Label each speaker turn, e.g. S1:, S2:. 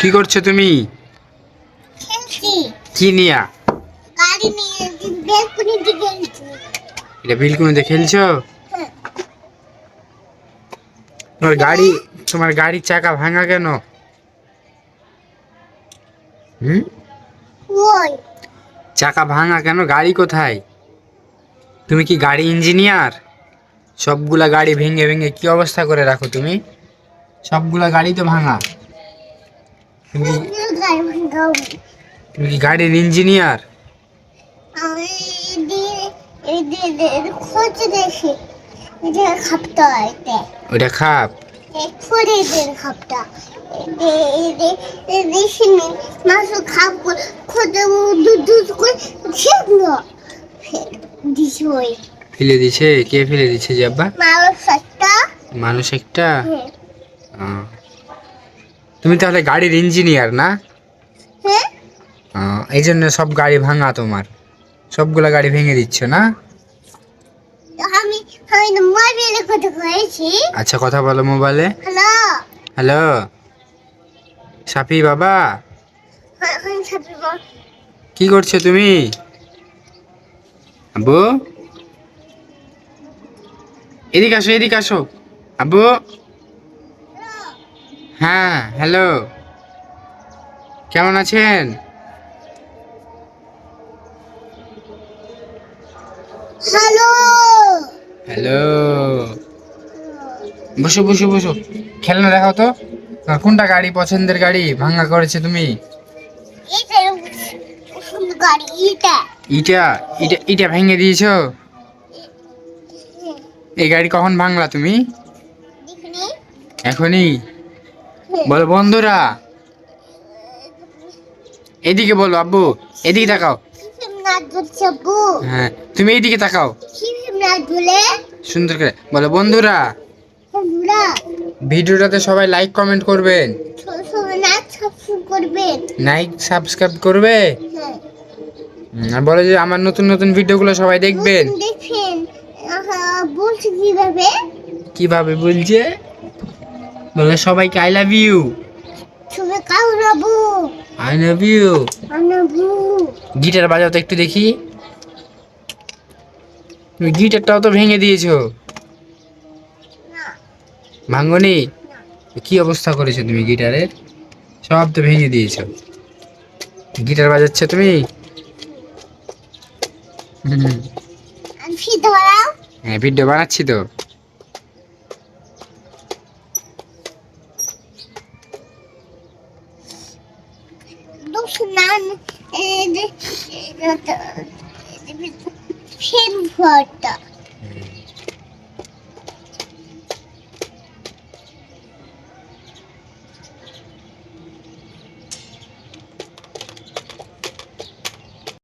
S1: কি করছ তুমি? কি নিয়া? এটা বিলকুনিতে খেলছো?
S2: হ্যাঁ।
S1: তোমার গাড়ি তোমার গাড়ির চাকা ভাঙা কেন? হুম? চাকা ভাঙা কেন? গাড়ি কোথায়? তুমি কি গাড়ি ইঞ্জিনিয়ার? সবগুলা গাড়ি ভেঙে ভেঙে কি অবস্থা করে রাখো তুমি? সবগুলা গাড়ি তো ভাঙা। তুমি কি- তুমি গাড়ির ইঞ্জিনিয়ার?
S2: আমি খোঁজ দেখি। এটা খাপটা এটা
S1: ওটা খাপ?
S2: খাপটা। খাপ খোঁজে দুধ দুধ করে ছেড়লো। ওই।
S1: ফেলে দিছে? কে ফেলে দিছে
S2: মানুষ একটা।
S1: মানুষ একটা?
S2: হ্যাঁ।
S1: তুমি তাহলে গাড়ির ইঞ্জিনিয়ার না?
S2: হ্যাঁ।
S1: এই জন্য সব গাড়ি ভাঙা তোমার। সবগুলা গাড়ি ভেঙে দিচ্ছ না?
S2: আমি আমি মোবাইলে কথা কয়েছি।
S1: আচ্ছা কথা বলো মোবাইলে
S2: হ্যালো।
S1: হ্যালো। সাফি বাবা।
S2: এখন
S1: কি করছ তুমি? আব্বু? এদিকে আসো এদিকে আসো। আব্বু? হ্যাঁ হ্যালো কেমন আছেন?
S2: হ্যালো
S1: হ্যালো বসো বসো বসো। খেলনা দেখাও তো। কোনটা গাড়ি পছন্দের গাড়ি? ভাঙা করেছে তুমি।
S2: এটা এটা
S1: ইটা। ইটা ইটা ভেঙে দিয়েছ? এই গাড়ি কখন ভাঙলা তুমি? এখনই? বলো বন্ধুরা। এদিকে বলো আব্বু এদিকে তাকাও। হ্যাঁ তুমি এইদিকে তাকাও। সুন্দর করে। বলো বন্ধুরা। ভিডিওটাতে সবাই লাইক কমেন্ট করবেন। লাইক সাবস্ক্রাইব করবে।
S2: হ্যাঁ।
S1: আর বলো যে আমার নতুন নতুন ভিডিওগুলো সবাই দেখবেন।
S2: দেখবেন আহা, বলছি কীভাবে?
S1: কীভাবে বলছে? বলে সবাইকে I love you I love you guitar বাজাও তো একটু দেখি। তুমি গিটারটাও তো ভেঙে দিয়েছ।
S2: না।
S1: ভাঙ্গনি কি অবস্থা করেছ তুমি গিটারের সব তো ভেঙে দিয়েছ। গিটার বাজাচ্ছ তুমি? হ্যাঁ ভিডিও বানাচ্ছি তো।
S2: Dokunan şey vardı.